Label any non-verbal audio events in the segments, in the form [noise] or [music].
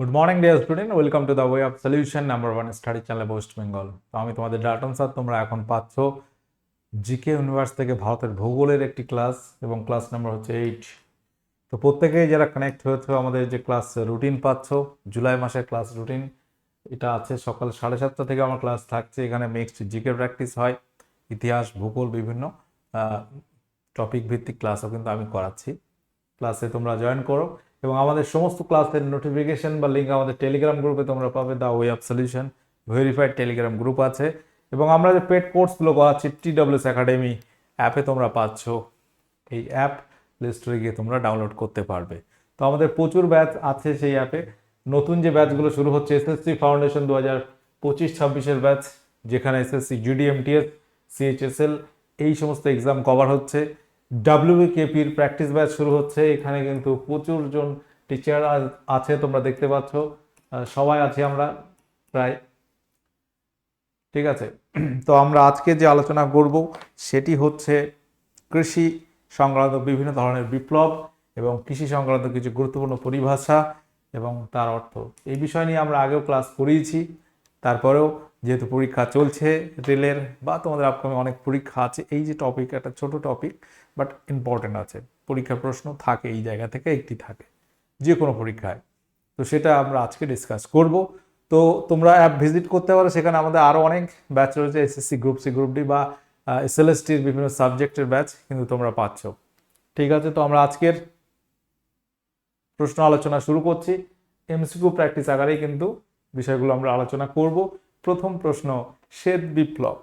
Good morning dear student welcome to the way of solution number one study channel West Bengal তো আমি তোমাদের Dalton sir, তোমরা এখন পাচ্ছ জিকে ইউনিভার্স থেকে ভারতের ভূগোলের একটি ক্লাস এবং ক্লাস নাম্বার হচ্ছে এইট তো প্রত্যেকেই যারা কানেক্ট হয়েছে, আমাদের যে ক্লাস রুটিন পাচ্ছ, জুলাই মাসের ক্লাস রুটিন এটা আছে সকাল সাড়ে সাতটা থেকে আমার ক্লাস থাকছে। এখানে মিক্সড জিকে প্র্যাকটিস হয়, ইতিহাস, ভূগোল বিভিন্ন টপিক ভিত্তিক ক্লাসও কিন্তু আমি করাচ্ছি। ক্লাসে তোমরা জয়েন করো। এবং আমাদের সমস্ত ক্লাসের নোটিফিকেশন বা লিঙ্ক আমাদের টেলিগ্রাম গ্রুপে তোমরা পাবে the way of solution verified telegram group আছে। এবং আমরা যে পেড কোর্সগুলো করাচ্ছি টি ডাব্লিউএস একাডেমি অ্যাপে তোমরা পাচ্ছ। এই অ্যাপ প্লে স্টোরে গিয়ে তোমরা ডাউনলোড করতে পারবে। তো আমাদের প্রচুর ব্যাচ আছে সেই অ্যাপে নতুন যে ব্যাচগুলো শুরু হচ্ছে এসএসসি ফাউন্ডেশন দু হাজার পঁচিশ, ছাব্বিশের ব্যাচ যেখানে এসএসসি জিডিএমটিএস সিএইচএসএল এই সমস্ত এক্সাম কভার হচ্ছে। ডাব্লিউকেপির প্র্যাকটিস ব্যাচ শুরু হচ্ছে। এখানে কিন্তু প্রচুর জন টিচার আছে, তোমরা দেখতে পাচ্ছ। সবাই আছি আমরা, প্রায়। ঠিক আছে। [clears throat] তো আমরা আজকে যে আলোচনা করব, সেটি হচ্ছে কৃষি সংক্রান্ত বিভিন্ন ধরনের বিপ্লব এবং কৃষি সংক্রান্ত কিছু গুরুত্বপূর্ণ পরিভাষা এবং তার অর্থ। এই বিষয় নিয়ে আমরা আগেও ক্লাস করিয়েছি। তারপরেও যেহেতু পরীক্ষা চলছে রেলের বা তোমাদের আপকামিং অনেক পরীক্ষা আছে, এই যে টপিক একটা ছোট টপিক বাট ইম্পর্টেন্ট আছে। পরীক্ষার প্রশ্ন থাকে, এই জায়গা থেকে একটি থাকে যে কোনো পরীক্ষায়। তো সেটা আমরা আজকে ডিসকাস করব। তো তোমরা অ্যাপ ভিজিট করতে পারো, সেখানে আমাদের আরও অনেক ব্যাচ রয়েছে SSC group C group D বা এসএলএসটির বিভিন্ন সাবজেক্টের ব্যাচ কিন্তু তোমরা পাচ্ছ। ঠিক আছে, তো আমরা আজকের প্রশ্ন আলোচনা শুরু করছি। এমসিকিউ প্র্যাকটিস আকারেই কিন্তু বিষয়গুলো আমরা আলোচনা করব। প্রথম প্রশ্ন, শ্বেত বিপ্লব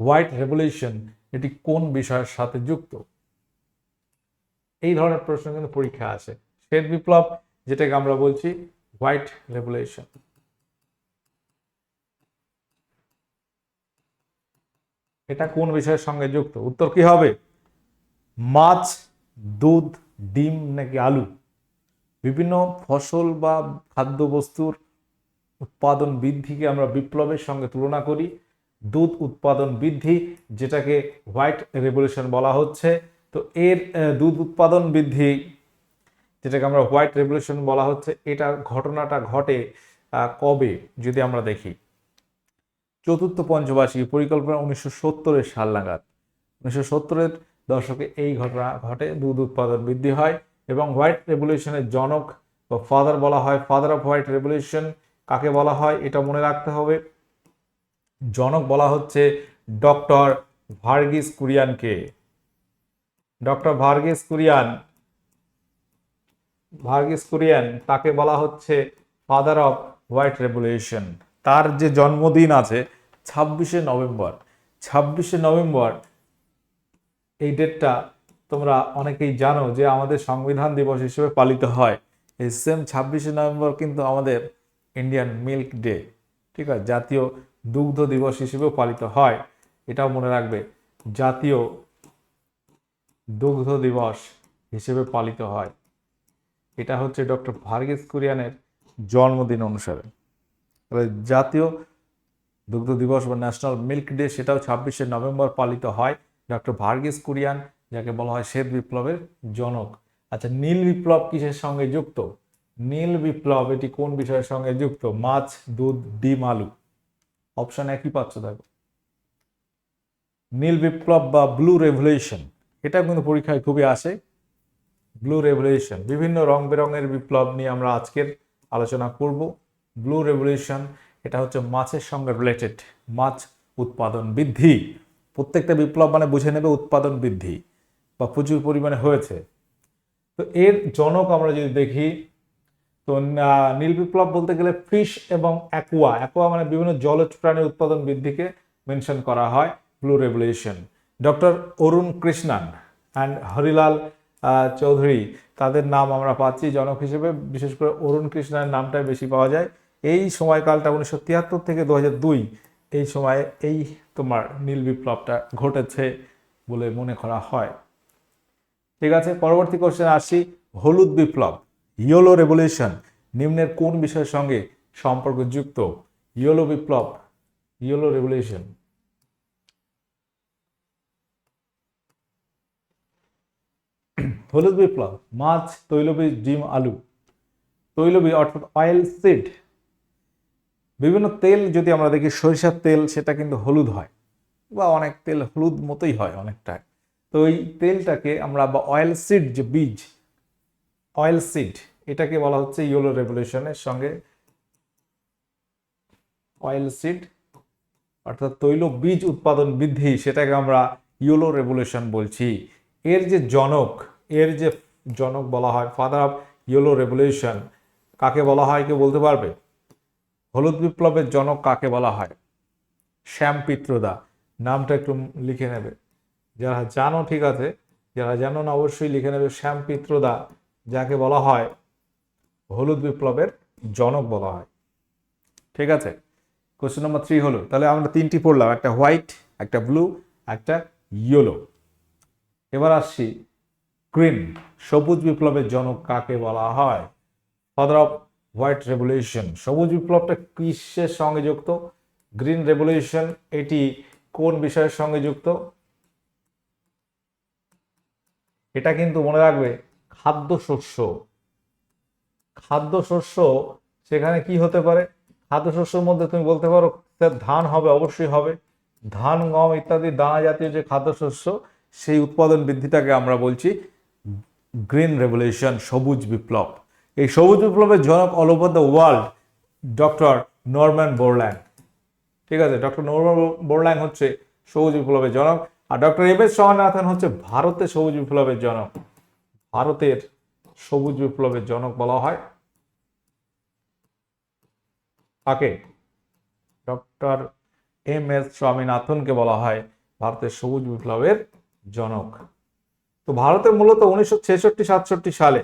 হোয়াইট রেভলিউশন এটি কোন বিষয়ের সাথে যুক্ত? এই ধরনের প্রশ্ন কিন্তু পরীক্ষা আসে। শ্বেত বিপ্লব, যেটাকে আমরা বলছি হোয়াইট রেভলিউশন এটা কোন বিষয়ের সঙ্গে যুক্ত? উত্তর কি হবে? মাছ, দুধ, ডিম নাকি আলু? বিভিন্ন ফসল বা খাদ্যবস্তুর উৎপাদন বৃদ্ধিকে আমরা বিপ্লবের সঙ্গে তুলনা করি। দুধ উৎপাদন বৃদ্ধি, যেটাকে হোয়াইট রেভলিউশন বলা হচ্ছে। তো এর দুধ উৎপাদন বৃদ্ধি, যেটাকে আমরা হোয়াইট রেভলিউশন বলা হচ্ছে, এটার ঘটনাটা ঘটে কবে? যদি আমরা দেখি। চতুর্থ পঞ্চবার্ষিকী পরিকল্পনা উনিশশো সত্তরের সাল নাগাদ। উনিশশো সত্তরের দশকে এই ঘটনা ঘটে, দুধ উৎপাদন বৃদ্ধি হয় এবং হোয়াইট রেভলিউশনের জনক বা ফাদার বলা হয়। ফাদার অফ হোয়াইট রেভলিউশন কাকে বলা হয়, এটা মনে রাখতে হবে। জনক বলা হচ্ছে ডক্টর ভার্গিস কুরিয়ানকে। ডক্টর ভার্গিস কুরিয়ান ভার্গিস কুরিয়ান তাকে বলা হচ্ছে ফাদার অফ হোয়াইট রেভলিউশন তার যে জন্মদিন আছে, ছাব্বিশে নভেম্বর ছাব্বিশে নভেম্বর, এই ডেটটা তোমরা অনেকেই জানো যে আমাদের সংবিধান দিবস হিসেবে পালিত হয়। এই সেম ছাব্বিশে নভেম্বর কিন্তু আমাদের ইন্ডিয়ান মিল্ক ডে ঠিক আছে? জাতীয় দুগ্ধ দিবস হিসেবেও পালিত হয়। এটাও মনে রাখবে, জাতীয় দুগ্ধ দিবস হিসেবে পালিত হয়। এটা হচ্ছে ডক্টর ভার্গিস কুরিয়ানের জন্মদিন অনুসারে। জাতীয় দুগ্ধ দিবস বা ন্যাশনাল মিল্ক ডে সেটাও ছাব্বিশে নভেম্বর পালিত হয় ডক্টর ভার্গিস কুরিয়ান, যাকে বলা হয় শ্বেত বিপ্লবের জনক। আচ্ছা নীল বিপ্লব কিসের সঙ্গে যুক্ত? নীল বিপ্লব এটি কোন বিষয়ের সঙ্গে যুক্ত? মাছ, দুধ, ডিম, আলু। অপশন একই পাচ্ছ, দেখো। নীল বিপ্লব বা ব্লু রেভলিউশন এটা কিন্তু পরীক্ষায় খুবই আসে। ব্লু রেভলিউশন বিভিন্ন রং বেরঙের বিপ্লব নিয়ে আমরা আজকের আলোচনা করব। ব্লু রেভলিউশন এটা হচ্ছে মাছের সঙ্গে রিলেটেড মাছ উৎপাদন বৃদ্ধি। প্রত্যেকটা বিপ্লব মানে বুঝে নেবে উৎপাদন বৃদ্ধি বা প্রচুর পরিমাণে হয়েছে। তো এর জনক আমরা যদি দেখি তো নীল বিপ্লব বলতে গেলে ফিশ এবং অ্যাকোয়া। অ্যাকোয়া মানে বিভিন্ন জলজ প্রাণীর উৎপাদন বৃদ্ধিকে মেনশন করা হয় blue revolution. Doctor Arun Krishnan and Harilal Chowdhury, তাদের নাম আমরা পাচ্ছি জনক হিসেবে। বিশেষ করে অরুণ কৃষ্ণার নামটাই বেশি পাওয়া যায়। এই সময়কালটা উনিশশো তিয়াত্তর থেকে দু দুই, এই সময়ে এই তোমার নীল বিপ্লবটা ঘটেছে বলে মনে করা হয়। ঠিক আছে, পরবর্তী কোশ্চেন আসি। হলুদ বিপ্লব। ইয়োলো রেভলিউশন, নিম্নের কোন বিষয়ের সঙ্গে সম্পর্কযুক্ত? ইয়োলো বিপ্লব, ইয়োলো রেভলিউশন। হলুদ বিপ্লব, মাছ, তৈলবীজ, ডিম, আলু। তৈলবীজ অর্থাৎ অয়েল সিড বিভিন্ন তেল যদি আমরা দেখি, সরিষার তেল, সেটা কিন্তু হলুদ হয়, বা অনেক তেল হলুদ মতোই হয় অনেকটা তো ওই তেলটাকে আমরা বা অয়েল সিড যে বীজ অয়েল সিড, এটাকে বলা হচ্ছে ইয়েলো রেভলিউশনের সঙ্গে। অয়েল সিড, অর্থাৎ তৈল বীজ উৎপাদন বৃদ্ধি, সেটাকে আমরা ইয়েলো রেভলিউশন বলছি। এর যে জনক, এর যে জনক বলা হয় ফাদার অফ ইয়েলো রেভলিউশন কাকে বলা হয় কেউ বলতে পারবে? হলুদ বিপ্লবের জনক কাকে বলা হয়? শ্যাম পিত্রদা নামটা একটু লিখে নেবে। যারা জানো, ঠিক আছে, যারা জানো না, অবশ্যই লিখে নেবে শ্যাম পিত্রদা যাকে বলা হয় হলুদ বিপ্লবের জনক বলা হয়। ঠিক আছে? কোশ্চেন নম্বর থ্রি হলো। তাহলে আমরা তিনটি পড়লাম, একটা হোয়াইট একটা ব্লু একটা ইয়েলো এবার আসছি গ্রিন সবুজ বিপ্লবের জনক কাকে বলা হয়? ফাদার অফ হোয়াইট রেভলিউশন সবুজ বিপ্লবটা কিসের সঙ্গে যুক্ত? গ্রিন রেভলিউশন এটি কোন বিষয়ের সঙ্গে যুক্ত? এটা কিন্তু মনে রাখবে খাদ্যশস্য। খাদ্যশস্য সেখানে কি হতে পারে? খাদ্যশস্যের মধ্যে তুমি বলতে পারো ধান হবে, অবশ্যই হবে। ধান, গম ইত্যাদি দানা জাতীয় যে খাদ্যশস্য, সেই উৎপাদন বৃদ্ধিটাকে আমরা বলছি গ্রিন রেভলিউশন সবুজ বিপ্লব। এই সবুজ বিপ্লবের জনক all over the world, doctor Norman Borlaug ঠিক আছে, ডক্টর নরম্যান বোরল্যান্ড হচ্ছে সবুজ বিপ্লবের জনক, আর ডক্টর এম এস স্বামীনাথন হচ্ছে ভারতের সবুজ বিপ্লবের জনক। ভারতের সবুজ বিপ্লবের জনক বলা হয়। কাকে ডক্টর এম এস স্বামীনাথনকে বলা হয় ভারতের সবুজ বিপ্লবের জনক। তো ভারতে মূলত উনিশশো ছেষট্টি সাতষট্টি সালে,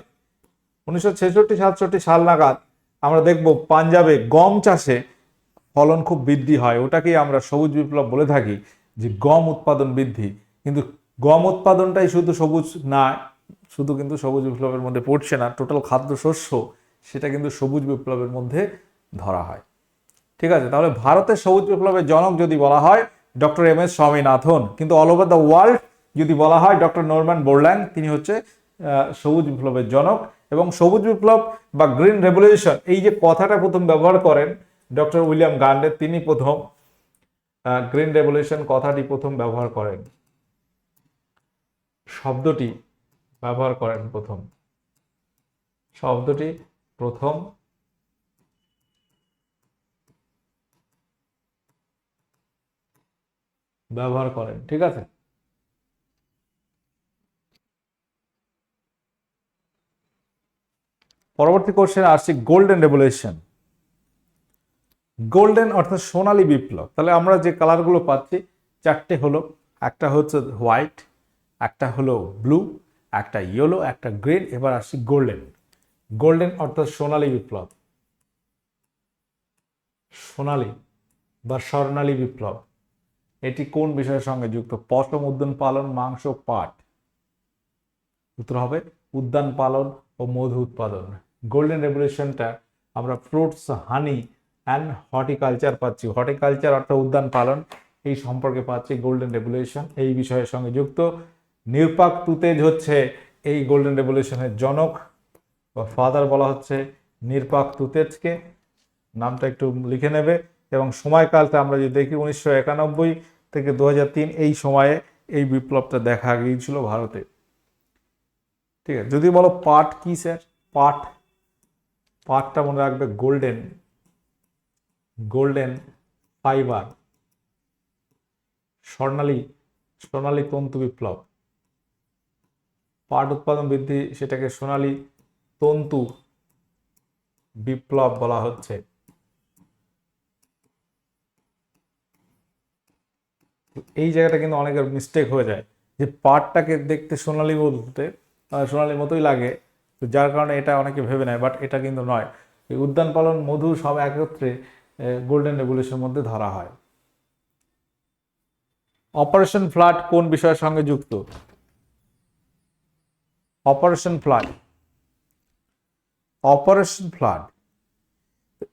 উনিশশো ছেষট্টি সাতষট্টি সাল নাগাদ আমরা দেখব পাঞ্জাবে গম চাষে ফলন খুব বৃদ্ধি হয়। ওটাকেই আমরা সবুজ বিপ্লব বলে থাকি, যে গম উৎপাদন বৃদ্ধি। কিন্তু গম উৎপাদনটাই শুধু সবুজ না শুধু কিন্তু সবুজ বিপ্লবের মধ্যে পড়ছে না টোটাল খাদ্যশস্য সেটা কিন্তু সবুজ বিপ্লবের মধ্যে ধরা হয়। ঠিক আছে, তাহলে ভারতের সবুজ বিপ্লবের জনক যদি বলা হয়, ডক্টর এম এস স্বামীনাথন, কিন্তু অল ওভার দ্য ওয়ার্ল্ড যদি বলা হয়, ডক্টর নরম্যান বোরল্যান্ড তিনি হচ্ছে সবুজ বিপ্লবের জনক এবং সবুজ বিপ্লব বা গ্রিন রেভলিউশন, এই যে কথাটা প্রথম ব্যবহার করেন ডক্টর উইলিয়াম গান্ডে, তিনি প্রথম গ্রিন রেভলিউশন কথাটি প্রথম ব্যবহার করেন। শব্দটি ব্যবহার করেন প্রথম। শব্দটি প্রথম। ব্যবহার করেন, ঠিক আছে? পরবর্তী কোশ্চেন আসছে গোল্ডেন রেভলিউশন গোল্ডেন অর্থাৎ সোনালী বিপ্লব। তাহলে আমরা যে কালারগুলো পাচ্ছি, চারটে হলো। একটা হচ্ছে হোয়াইট একটা হলো ব্লু একটা ইয়েলো একটা গ্রিন এবার আসছি গোল্ডেন গোল্ডেন অর্থাৎ সোনালী বিপ্লব। সোনালী বা স্বর্ণালী বিপ্লব। এটি কোন বিষয়ের সঙ্গে যুক্ত? পশম উদ্যান পালন, মাংস, পাট। উত্তর হবে উদ্যান পালন ও মধু উৎপাদন। গোল্ডেন রেভলিউশনটা আমরা ফ্রুটস হানি অ্যান্ড হর্টিকালচার পাচ্ছি। হর্টিকালচার অর্থাৎ উদ্যান পালন, এই সম্পর্কে পাচ্ছি গোল্ডেন রেভলিউশন এই বিষয়ের সঙ্গে যুক্ত। নির্পাক তুতেজ হচ্ছে এই গোল্ডেন রেভলিউশনের জনক, বা ফাদার বলা হচ্ছে নির্পাক তুতেজকে। নামটা একটু লিখে নেবে। এবং সময়কালটা আমরা যদি দেখি, উনিশশো একানব্বই থেকে দু হাজার তিন এই সময়ে এই বিপ্লবটা দেখা গিয়েছিল ভারতে। ঠিক আছে, যদি বলো পাট কি স্যার? পাট পাটটা মনে রাখবে গোল্ডেন গোল্ডেন ফাইবার স্বর্ণালী সোনালী তন্তু বিপ্লব। পাট উৎপাদন বৃদ্ধি, সেটাকে সোনালী তন্তু বিপ্লব বলা হচ্ছে। এই জায়গাটা কিন্তু অনেকের মিস্টেক হয়ে যায়, যে পাটটাকে দেখতে সোনালী বলতে সোনালীর মতোই লাগে, তো যার কারণে এটা অনেকে ভেবে নেয় বাট এটা কিন্তু নয়। উদ্যান পালন, মধু সব একত্রে গোল্ডেন রেগুলেশনের মধ্যে ধরা হয়। অপারেশন ফ্লাড কোন বিষয়ের সঙ্গে যুক্ত? Operation flood. অপারেশন ফ্লাড,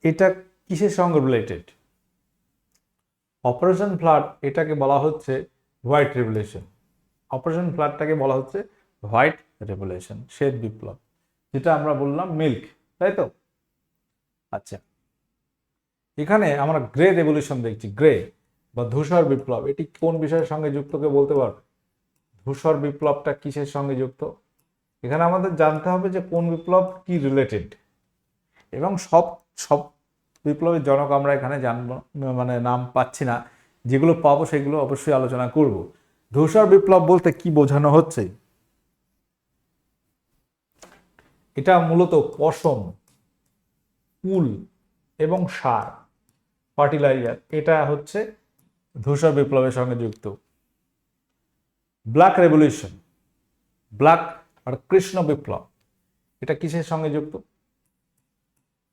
এটা কিসের সঙ্গে রিলেটেড অপারেশন ফ্লাড এটাকে বলা হচ্ছে হোয়াইট রেভুলেশন। অপারেশন ফ্লাডটাকে বলা হচ্ছে হোয়াইট রেভুলেশন, শ্বেত বিপ্লব, যেটা আমরা বললাম মিল্ক, তাই তো? আচ্ছা এখানে আমরা গ্রে রেভলিউশন দেখছি, গ্রে বা ধূসর বিপ্লব, এটি কোন বিষয়ের সঙ্গে যুক্ত কে বলতে পারবে? ধূসর বিপ্লবটা কিসের সঙ্গে যুক্ত? এখানে আমাদের জানতে হবে যে কোন বিপ্লব কি রিলেটেড এবং সব সব বিপ্লবের জনক আমরা এখানে জানব মানে নাম পাচ্ছি না। যেগুলো পাবো সেগুলো অবশ্যই আলোচনা করব। ধূসর বিপ্লব বলতে কি বোঝানো হচ্ছে? এটা মূলত পশম, উল এবং সার, ফার্টিলাইজার। এটা হচ্ছে ধূসর বিপ্লবের সঙ্গে যুক্ত। ব্ল্যাক রেভলিউশন, ব্ল্যাক আর কৃষ্ণ বিপ্লব। এটা কিসের সঙ্গে যুক্ত?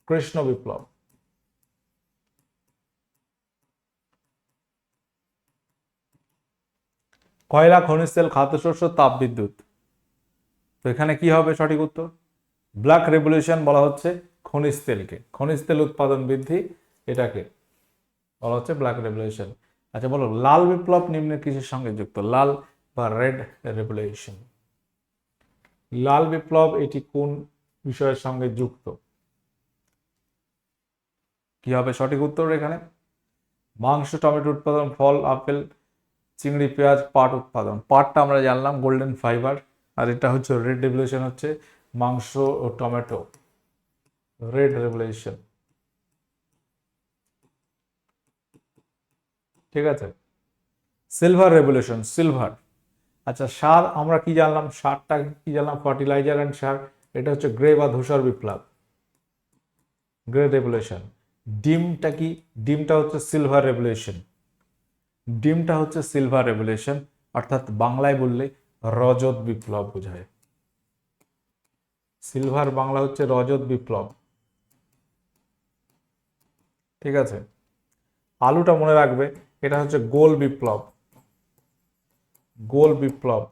কৃষ্ণ বিপ্লব। কয়লা, খনিজ তেল, খাদ্যশস্য তাপ বিদ্যুৎ তো এখানে কি হবে সঠিক উত্তর? ব্ল্যাক রেভলিউশন বলা হচ্ছে খনিজ তেলকে। খনিজ তেল উৎপাদন বৃদ্ধি এটাকে বলা হচ্ছে ব্ল্যাক রেভলিউশন। আচ্ছা বলো, লাল বিপ্লব নিম্নের কিসের সঙ্গে যুক্ত? লাল বা রেড রেভলিউশন। লাল বিপ্লব এটি কোন বিষয়ের সঙ্গে যুক্ত? কি হবে সঠিক উত্তর এখানে? মাংস, টমেটো উৎপাদন, ফল, আপেল, চিংড়ি, পেঁয়াজ, পাট উৎপাদন। পাটটা আমরা জানলাম গোল্ডেন ফাইবার আর এটা হচ্ছে রেড রেভলিউশন হচ্ছে মাংস ও টমেটো। রেড রেভলিউশন ঠিক আছে? সিলভার রেভলিউশন সিলভার আচ্ছা সার আমরা কি জানলাম? সারটা কি জানলাম? ফার্টিলাইজার অ্যান্ড সার। এটা হচ্ছে গ্রে বা ধূসর বিপ্লব। গ্রে রেভলিউশন ডিমটা কি? ডিমটা হচ্ছে সিলভার রেভলিউশন ডিমটা হচ্ছে সিলভার রেভলিউশন অর্থাৎ বাংলায় বললে রজত বিপ্লব বোঝায়। সিলভার বাংলা হচ্ছে রজত বিপ্লব। ঠিক আছে? আলুটা মনে রাখবে, এটা হচ্ছে গোল বিপ্লব। গোল বিপ্লব,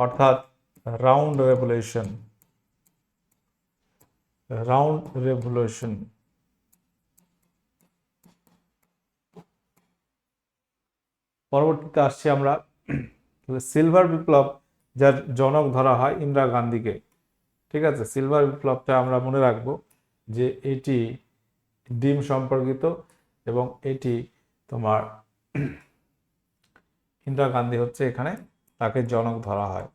অর্থাৎ রাউন্ড রেভলিউশন রাউন্ড রেভলিউশন পরবর্তীতে আসছি আমরা সিলভার বিপ্লব, যার জনক ধরা হয় ইন্দিরা গান্ধীকে। ঠিক আছে? সিলভার বিপ্লবটা আমরা মনে রাখব যে এটি ডিম সম্পর্কিত এবং এটি তোমার ইন্দিরা গান্ধী হচ্ছে এখানে, তাকে জনক ধরা হয়।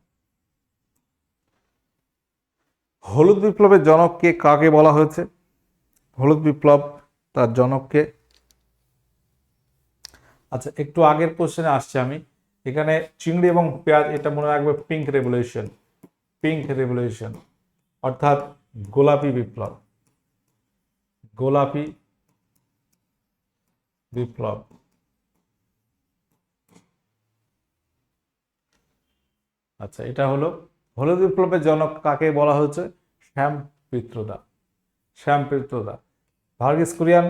হলুদ বিপ্লবের জনককে কাকে বলা হয়েছে? হলুদ বিপ্লব তার জনককে। আচ্ছা একটু আগের কোশ্চেনে আসছি আমি। এখানে চিংড়ি এবং পেঁয়াজ, এটা মনে রাখবে পিঙ্ক রেভলিউশন পিঙ্ক রেভলিউশন অর্থাৎ গোলাপি বিপ্লব। গোলাপি বিপ্লব। আচ্ছা এটা হলো হলুদ বিপ্লবের জনক কাকে বলা হয়েছে? শ্যাম পিত্রদা। শ্যাম পিত্রদা। ভার্গিস কুরিয়ান,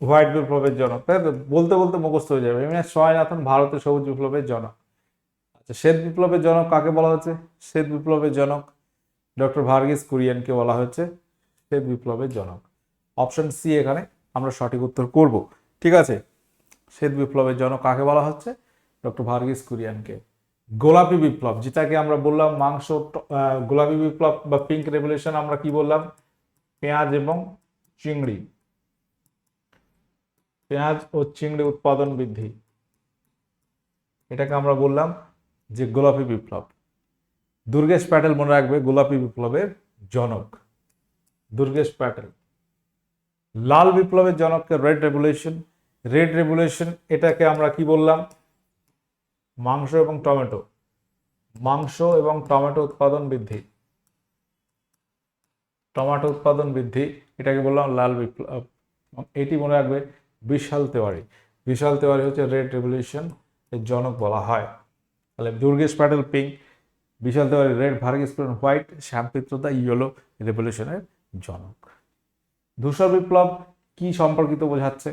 হোয়াইট বিপ্লবের জনক। তাই বলতে বলতে মুখস্থ হয়ে যাবে। এমনি সহায়নাথন ভারতের সবুজ বিপ্লবের জনক। আচ্ছা শ্বেত বিপ্লবের জনক কাকে বলা হচ্ছে শ্বেত বিপ্লবের জনক ডক্টর ভার্গিস কুরিয়ানকে বলা হয়েছে। শ্বেত বিপ্লবের জনক। অপশন সি এখানে, আমরা সঠিক উত্তর করব। ঠিক আছে? শ্বেত বিপ্লবের জনক কাকে বলা হচ্ছে? ডক্টর ভার্গিস কুরিয়ানকে। গোলাপি বিপ্লব, যেটাকে আমরা বললাম মাংস গোলাপি বিপ্লব বা পিঙ্ক রেভলিউশন আমরা কি বললাম? পেঁয়াজ এবং চিংড়ি। পেঁয়াজ ও চিংড়ি উৎপাদন বৃদ্ধি। এটাকে আমরা বললাম যে গোলাপি বিপ্লব। দুর্গেশ প্যাটেল মনে রাখবে গোলাপি বিপ্লবের জনক। দুর্গেশ প্যাটেল। লাল বিপ্লবের জনককে রেড রেভলিউশন রেড রেভলিউশন এটাকে আমরা কি বললাম? মাংস এবং টমেটো। মাংস এবং টমেটো উৎপাদন বৃদ্ধি। টমেটো উৎপাদন বৃদ্ধি, এটাকে বললাম লাল বিপ্লব। এটি মনে রাখবে বিশাল তেওয়ারি। বিশাল তেওয়ারি হচ্ছে রেড রেভলিউশন এর জনক বলা হয়। তাহলে Durgesh Patel pink, Vishal Tewari red, Verghese white Sam Pitroda yellow রেভলিউশনের জনক। ধূসর বিপ্লব কি সম্পর্কিত বোঝাচ্ছে?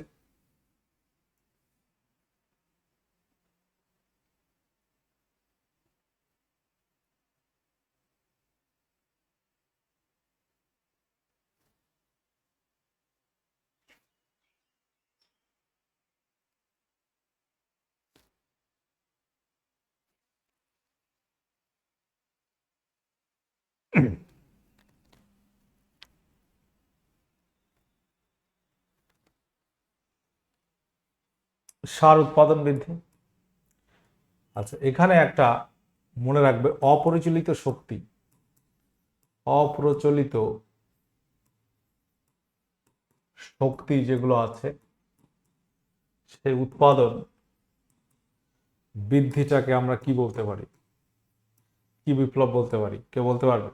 সার উৎপাদন বৃদ্ধি। আচ্ছা এখানে একটা মনে রাখবে, অপরিচালিত শক্তি। অপ্রচলিত শক্তি যেগুলো আছে, সেই উৎপাদন বৃদ্ধিটাকে আমরা কি বলতে পারি? কি বিপ্লব বলতে পারি? কে বলতে পারবে?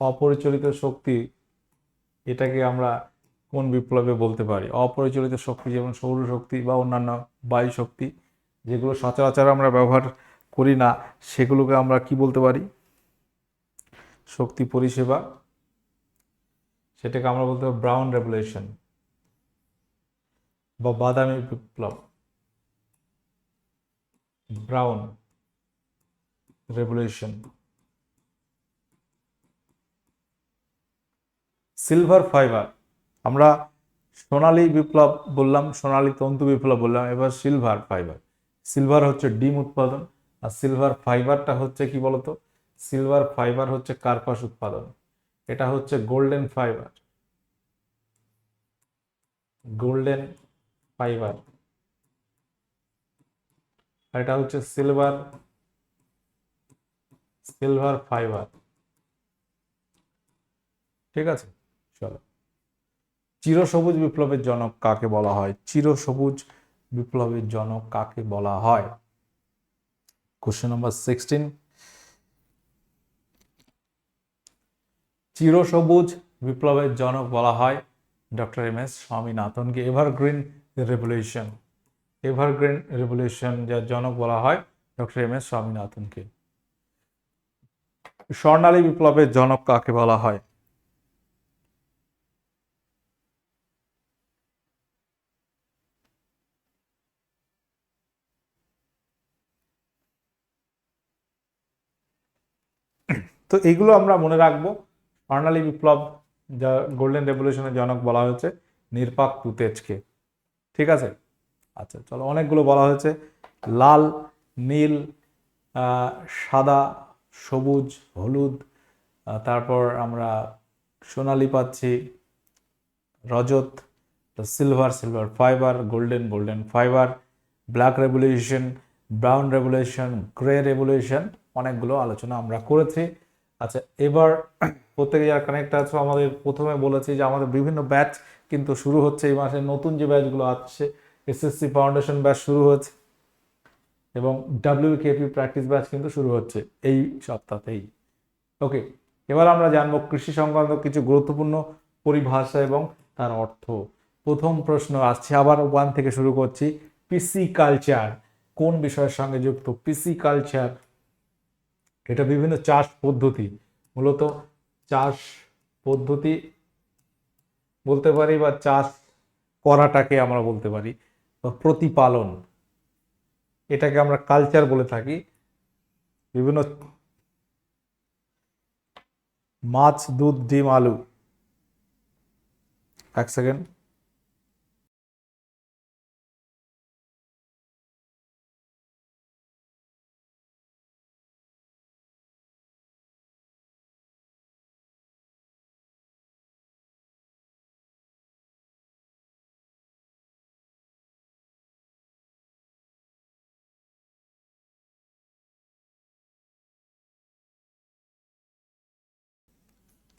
অপরিচালিত শক্তি, এটাকে আমরা কোন বিপ্লবে বলতে পারি? অপরিচালিত শক্তি যেমন সৌরশক্তি বা অন্যান্য বায়ু শক্তি, যেগুলো সচরাচর আমরা ব্যবহার করি না, সেগুলোকে আমরা কি বলতে পারি? শক্তি পরিষেবা। সেটাকে আমরা বলতে পারি ব্রাউন রেভুলেশন বা বাদামি বিপ্লব। ব্রাউন রেভুলেশন সিলভার ফাইবার আমরা সোনালী বিপ্লব বললাম, সোনালী তন্তু বিপ্লব বললাম, এবার সিলভার ফাইবার সিলভার হচ্ছে ডিম উৎপাদন, আর সিলভার ফাইবারটা হচ্ছে কি বলতো? সিলভার ফাইবার হচ্ছে কার্পাস উৎপাদন। এটা হচ্ছে গোল্ডেন ফাইবার গোল্ডেন ফাইবার এটা হচ্ছে সিলভার সিলভার ফাইবার ঠিক আছে? চিরসবুজ বিপ্লবের জনক কাকে বলা হয়? চিরসবুজ বিপ্লবের জনক কাকে বলা হয়? কোশ্চেন নাম্বার সিক্সটিন চিরসবুজ বিপ্লবের জনক বলা হয় ডক্টর এম এস স্বামীনাথনকে এভারগ্রিন রেভলিউশন এভারগ্রিন রেভলিউশন যার জনক বলা হয় ডক্টর এম এস স্বামীনাথনকে। স্বর্ণালী বিপ্লবের জনক কাকে বলা হয়? তো এইগুলো আমরা মনে রাখব। স্বর্ণালী বিপ্লব, যা গোল্ডেন রেভলিউশনের জনক বলা হয়েছে, নির্পাক তুতেজকে। ঠিক আছে? আচ্ছা চলো অনেকগুলো বলা হয়েছে। লাল, নীল সাদা, সবুজ, হলুদ তারপর আমরা সোনালি পাচ্ছি, রজত silver silver fibre golden golden fibre black revolution brown revolution grey revolution অনেকগুলো আলোচনা আমরা করেছি। আচ্ছা এবার প্রত্যেকে যারা কানেক্ট আছে, আমাদের প্রথমে বলেছি যে আমাদের বিভিন্ন ব্যাচ কিন্তু শুরু হচ্ছে এই মাসে। নতুন যে ব্যাচগুলো আসছে এসএসসি ফাউন্ডেশন ব্যাচ শুরু হচ্ছে এবং ডাব্লিউকেপি প্র্যাকটিস ব্যাচ কিন্তু শুরু হচ্ছে এই সপ্তাহতেই। ওকে এবার আমরা জানব কৃষি সংক্রান্ত কিছু গুরুত্বপূর্ণ পরিভাষা এবং তার অর্থ। প্রথম প্রশ্ন আসছে, আবার ওয়ান থেকে শুরু করছি। পিসি কালচার কোন বিষয়ের সঙ্গে যুক্ত? পিসি কালচার এটা বিভিন্ন চাষ পদ্ধতি। মূলত চাষ পদ্ধতি বলতে পারি বা চাষ করাটাকে আমরা বলতে পারি বা প্রতিপালন। এটাকে আমরা কালচার বলে থাকি। বিভিন্ন মাছ, দুধ, ডিম, আলু। এক সেকেন্ড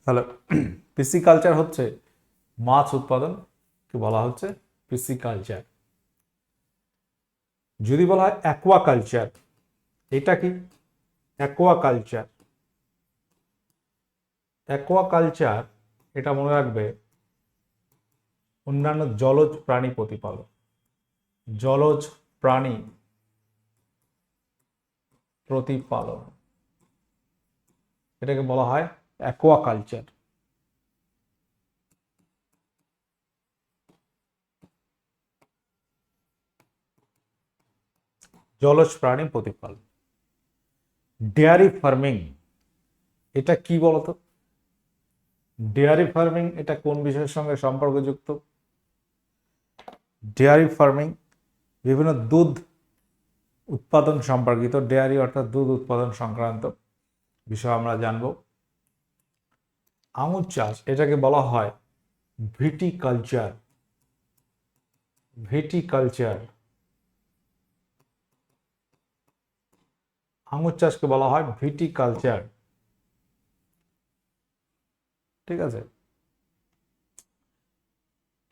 তাহলে পিসিকালচার হচ্ছে মাছ উৎপাদন, কি বলা হচ্ছে পিসিকালচার। যদি বলা হয় অ্যাকোয়াকালচার, এটা কি? অ্যাকোয়াকালচার। অ্যাকোয়াকালচার, এটা মনে রাখবে অন্যান্য জলজ প্রাণী প্রতিপালন জলজ প্রাণী প্রতিপালন এটাকে বলা হয় অ্যাকোয়াকালচার জলজ প্রাণী প্রতিপালন ডেয়ারি ফার্মিং এটা কি বলতো? ডেয়ারি ফার্মিং এটা কোন বিষয়ের সঙ্গে সম্পর্কযুক্ত? ডেয়ারি ফার্মিং বিভিন্ন দুধ উৎপাদন সম্পর্কিত। ডেয়ারি অর্থাৎ দুধ উৎপাদন সংক্রান্ত বিষয় আমরা জানব। আঙুর চাষ, এটাকে বলা হয় ভিটিকালচার। ভিটিকালচার। আঙুর চাষকে বলা হয় ভিটিকালচার। ঠিক আছে?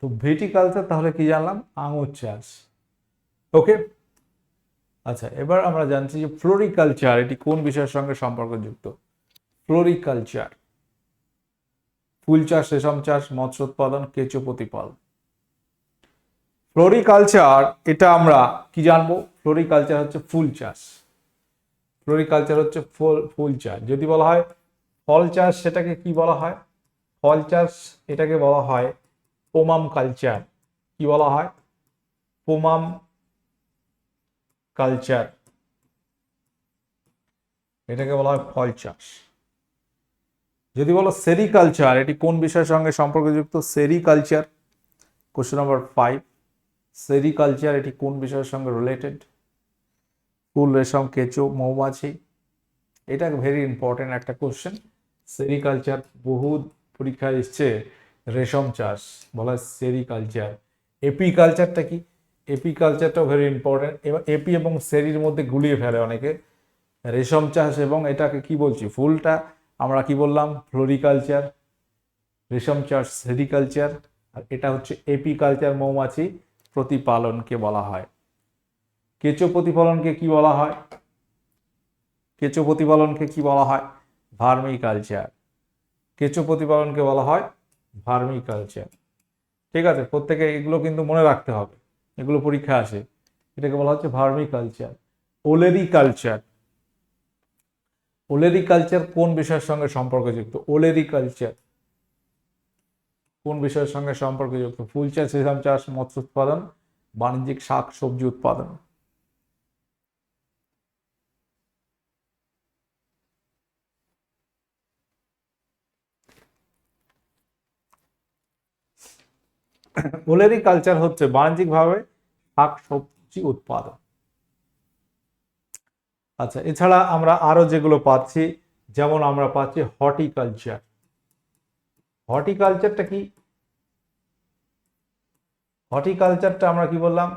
তো ভিটিকালচার তাহলে কি জানলাম? আঙুর চাষ। ওকে? আচ্ছা এবার আমরা জানছি যে ফ্লোরিকালচার, এটি কোন বিষয়ের সঙ্গে সম্পর্কযুক্ত? ফ্লোরিকালচার। ফুল চাষ, রেশম চাষ, মৎস্য উৎপাদন, কেঁচো প্রতিপাল। ফ্লোরিকালচার, এটা আমরা কি জানব? ফ্লোরিকালচার হচ্ছে ফুল চাষ। ফ্লোরিকালচার হচ্ছে ফুল ফুল চাষ। যদি বলা হয় ফল চাষ, সেটাকে কি বলা হয়? ফল চাষ, এটাকে বলা হয় পোমাম কালচার। কি বলা হয়? পোমাম কালচার। এটাকে বলা হয় ফল চাষ। যদি বলো সেরিকালচার এটি কোন বিষয়ের সঙ্গে সম্পর্কযুক্ত? Sericulture question number five sericulture এটি কোন বিষয়ের সঙ্গে রিলেটেড ফুল, রেশম, কেঁচো, মৌমাছি। এটা ভেরি ইম্পর্টেন্ট একটা কোশ্চেন সেরিকালচার বহু পরীক্ষায় এসছে রেশম চাষ, বলা হয় সেরিকালচার এপিকালচারটা কি? এপিকালচারটাও ভেরি ইম্পর্টেন্ট এবং এপি এবং সেরির মধ্যে গুলিয়ে ফেলে অনেকে। রেশম চাষ এবং এটাকে কি বলছি? ফুলটা আমরা কি বললাম? ফ্লোরিকালচার, রেশম চাষ, সেরিকালচার, আর এটা হচ্ছে এপিকালচার মৌমাছি প্রতিপালনকে বলা হয়। কেঁচো প্রতিপালনকে কি বলা হয়? কেঁচো প্রতিপালনকে কি বলা হয়? ভার্মিকালচার। কেঁচো প্রতিপালনকে বলা হয় ভার্মিকালচার। ঠিক আছে, প্রত্যেকে এগুলো কিন্তু মনে রাখতে হবে। এগুলো পরীক্ষা আসে। এটাকে বলা হচ্ছে ভার্মিকালচার। ওলেরিকালচার। ওলেরিকালচার কোন বিষয়ের সঙ্গে সম্পর্কযুক্ত? ওলেরিকালচার কোন বিষয়ের সঙ্গে সম্পর্কযুক্ত? ফুল চাষ রেশম চাষ, মৎস্য উৎপাদন, বাণিজ্যিক শাক, সবজি উৎপাদন। ওলেরিকালচার হচ্ছে বাণিজ্যিকভাবে শাক, সবজি উৎপাদন। আচ্ছা এছাড়া আমরা আরও যেগুলো পাচ্ছি, যেমন আমরা পাচ্ছি হর্টিকালচার। হর্টিকালচারটা কি? হর্টিকালচারটা আমরা কি বললাম?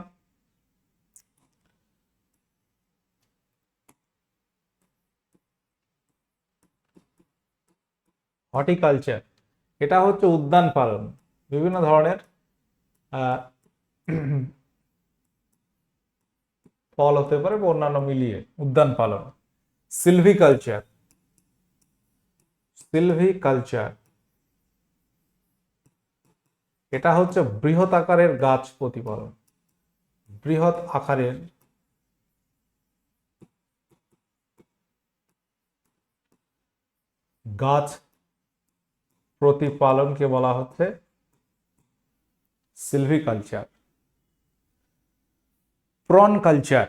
হর্টিকালচার, এটা হচ্ছে উদ্যান পালন, বিভিন্ন ধরনের ফল হতে পারে বা অন্যান্য মিলিয়ে উদ্যান পালন। সিলভিকালচার। সিলভিকালচার। এটা হচ্ছে বৃহৎ আকারের গাছ প্রতিপালন বৃহৎ আকারের গাছ প্রতিপালনকে বলা হচ্ছে silviculture. Prawn culture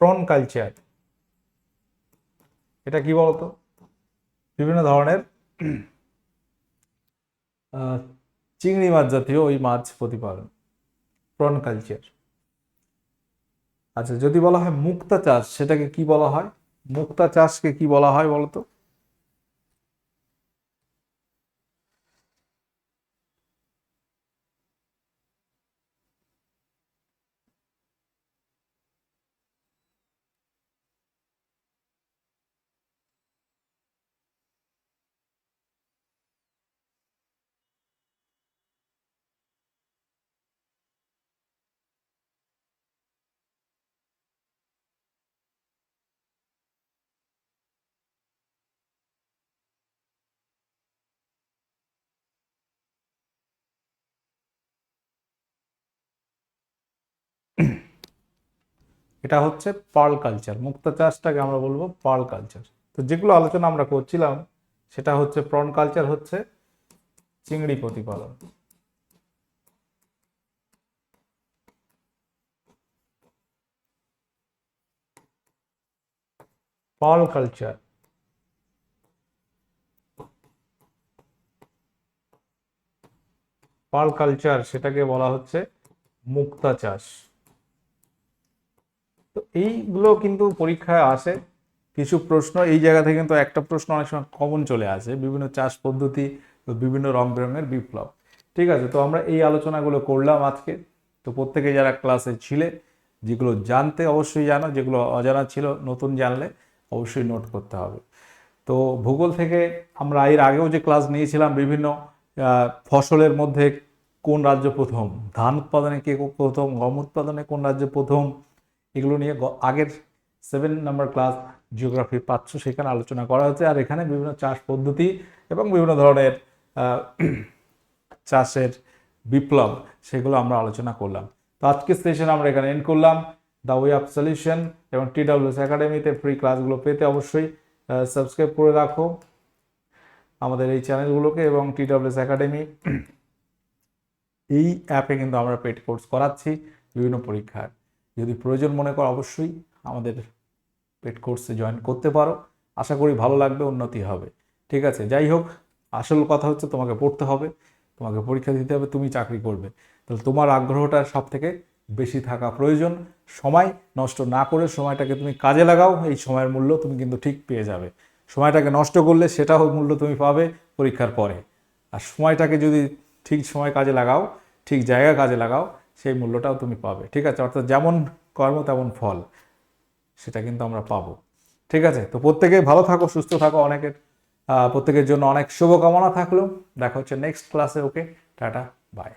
prawn culture এটা কি বলতো? বিভিন্ন ধরনের চিংড়ি মাছ জাতীয় ওই মাছ প্রতিপালন প্রন কালচার আচ্ছা যদি বলা হয় মুক্তা চাষ, সেটাকে কি বলা হয়? মুক্তা চাষকে কি বলা হয় বলতো? [clears throat] এটা হচ্ছে পার্ল কালচার, মুক্তা চাষটাকে আমরা বলব পার্ল কালচার। তো যেগুলো আলোচনা আমরা করছিলাম, সেটা হচ্ছে প্রন কালচার হচ্ছে চিংড়ি প্রতিপালন। Pearl culture. পার্ল কালচার, সেটাকে বলা হচ্ছে মুক্তা চাষ। তো এইগুলো কিন্তু পরীক্ষায় আসে। কিছু প্রশ্ন, এই জায়গা থেকে কিন্তু একটা প্রশ্ন অনেক সময় কমন চলে আসে, বিভিন্ন চাষ পদ্ধতি, বিভিন্ন রং বেরঙের বিপ্লব। ঠিক আছে, তো আমরা এই আলোচনাগুলো করলাম আজকে। তো প্রত্যেকে যারা ক্লাসে ছিলে, যেগুলো জানতে অবশ্যই জানো, যেগুলো অজানা ছিল, নতুন জানলে অবশ্যই নোট করতে হবে। তো ভূগোল থেকে আমরা এর আগেও যে ক্লাস নিয়েছিলাম, বিভিন্ন ফসলের মধ্যে কোন রাজ্য প্রথম? ধান উৎপাদনে কে প্রথম? গম উৎপাদনে কোন রাজ্য প্রথম? এগুলো নিয়ে আগের সেভেন নাম্বার ক্লাস জিওগ্রাফি পাচ্ছ, সেখানে আলোচনা করা হয়েছে। আর এখানে বিভিন্ন চাষ পদ্ধতি এবং বিভিন্ন ধরনের [clears throat] চাষের বিপ্লব, সেগুলো আমরা আলোচনা করলাম। তো আজকের সেশন আমরা এখানে এন্ড করলাম। দ্য ওয়ে অফ সলিউশন এবং টি ডাব্লিউএস একাডেমিতে ফ্রি ক্লাসগুলো পেতে অবশ্যই সাবস্ক্রাইব করে রাখো। আমাদের এই চ্যানেলগুলোকে এবং টি ডাব্লিউএস একাডেমি এই অ্যাপে কিন্তু আমরা পেড কোর্স করাচ্ছি, বিভিন্ন পরীক্ষার। যদি প্রয়োজন মনে করো, অবশ্যই আমাদের পেড কোর্সে জয়েন করতে পারো। আশা করি ভালো লাগবে, উন্নতি হবে। ঠিক আছে, যাই হোক, আসল কথা হচ্ছে তোমাকে পড়তে হবে, তোমাকে পরীক্ষা দিতে হবে, তুমি চাকরি করবে। তাহলে তোমার আগ্রহটা সব থেকে বেশি থাকা প্রয়োজন। সময় নষ্ট না করে সময়টাকে তুমি কাজে লাগাও, এই সময়ের মূল্য তুমি কিন্তু ঠিক পেয়ে যাবে। সময়টাকে নষ্ট করলে সেটাও মূল্য তুমি পাবে পরীক্ষার পরে। আর সময়টাকে যদি ঠিক সময় কাজে লাগাও, ঠিক জায়গায় কাজে লাগাও সেই মূল্যটাও তুমি পাবে। ঠিক আছে? অর্থাৎ যেমন কর্ম, তেমন ফল। সেটা কিন্তু আমরা পাবো। ঠিক আছে? তো প্রত্যেকে ভালো থাকো, সুস্থ থাকো অনেকের। প্রত্যেকের জন্য অনেক শুভকামনা থাকল। দেখা হচ্ছে নেক্সট ক্লাসে ওকে টাটা বাই